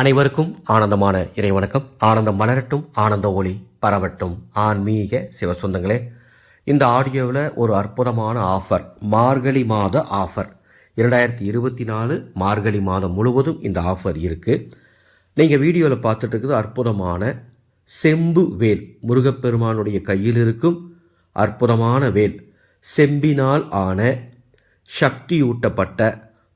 அனைவருக்கும் ஆனந்தமான இறைவணக்கம். ஆனந்தம் மலரட்டும் ஆனந்த ஒளி பரவட்டும். ஆன்மீக சிவசொந்தங்களே இந்த ஆடியோவில் ஒரு அற்புதமான ஆஃபர் மார்கழி மாத ஆஃபர் இரண்டாயிரத்தி இருபத்தி நாலு மார்கழி மாதம் முழுவதும் இந்த ஆஃபர் இருக்குது நீங்கள் வீடியோவில் பார்த்துட்டு இருக்குது அற்புதமான செம்பு வேல். முருகப்பெருமானுடைய கையில் இருக்கும் அற்புதமான வேல். செம்பினால் ஆன சக்தியூட்டப்பட்ட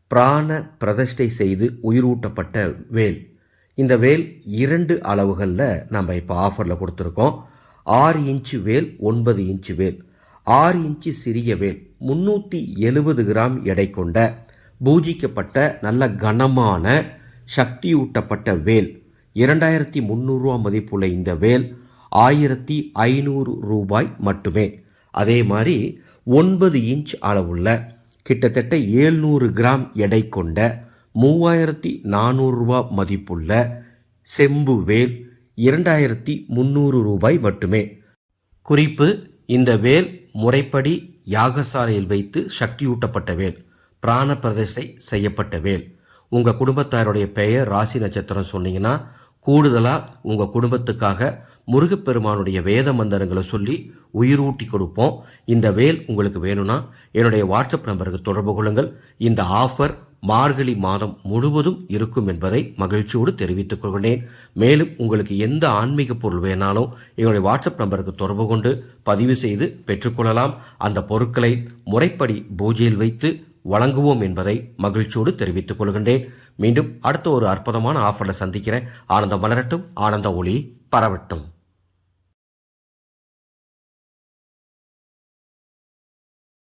பிராண பிரதிஷ்டை செய்து உயிரூட்டப்பட்ட வேல். இந்த வேல் இரண்டு அளவுகளில் நம்ம இப்போ ஆஃபரில் கொடுத்துருக்கோம். ஆறு இன்ச்சு வேல் ஒன்பது இன்ச்சு வேல். ஆறு இன்ச்சு சிறிய வேல் முந்நூற்றி எழுபது கிராம் எடை கொண்ட பூஜிக்கப்பட்ட நல்ல கனமான சக்தியூட்டப்பட்ட வேல். இரண்டாயிரத்தி முந்நூறுரூவா மதிப்புள்ள இந்த வேல் ஆயிரத்தி ஐநூறு ரூபாய் மட்டுமே. அதே மாதிரி ஒன்பது இன்ச் அளவுள்ள கிட்டத்தட்ட ஏழ்நூறு கிராம் எடை கொண்ட மூவாயிரத்தி நானூறுரூவா மதிப்புள்ள செம்பு வேல் இரண்டாயிரத்தி முந்நூறு ரூபாய் மட்டுமே. குறிப்பு இந்த வேல் முறைப்படி யாகசாலையில் வைத்து சக்தியூட்டப்பட்ட வேல் பிராண பிரதிஷ்டை செய்யப்பட்ட வேல். உங்கள் குடும்பத்தாருடைய பெயர் ராசி நட்சத்திரம் சொன்னீங்கன்னா கூடுதலாக உங்கள் குடும்பத்துக்காக முருகப்பெருமானுடைய வேத மந்திரங்களை சொல்லி உயிரூட்டி கொடுப்போம். இந்த வேல் உங்களுக்கு வேணும்னா என்னுடைய வாட்ஸ்அப் நம்பருக்கு தொடர்பு கொள்ளுங்கள். இந்த ஆஃபர் மார்கழி மாதம் முழுவதும் இருக்கும் என்பதை மகிழ்ச்சியோடு தெரிவித்துக் கொள்கிறேன். மேலும் உங்களுக்கு எந்த ஆன்மீக பொருள் வேணாலும் எங்களுடைய வாட்ஸ்அப் நம்பருக்கு தொடர்பு கொண்டு பதிவு செய்து பெற்றுக்கொள்ளலாம் அந்த பொருட்களை முறைப்படி பூஜையில் வைத்து வழங்குவோம் என்பதை மகிழ்ச்சியோடு தெரிவித்துக் கொள்கின்றேன். மீண்டும் அடுத்த ஒரு அற்புதமான ஆஃபரில் சந்திக்கிறேன். ஆனந்தம் வளரட்டும். ஆனந்த ஒளி பரவட்டும்.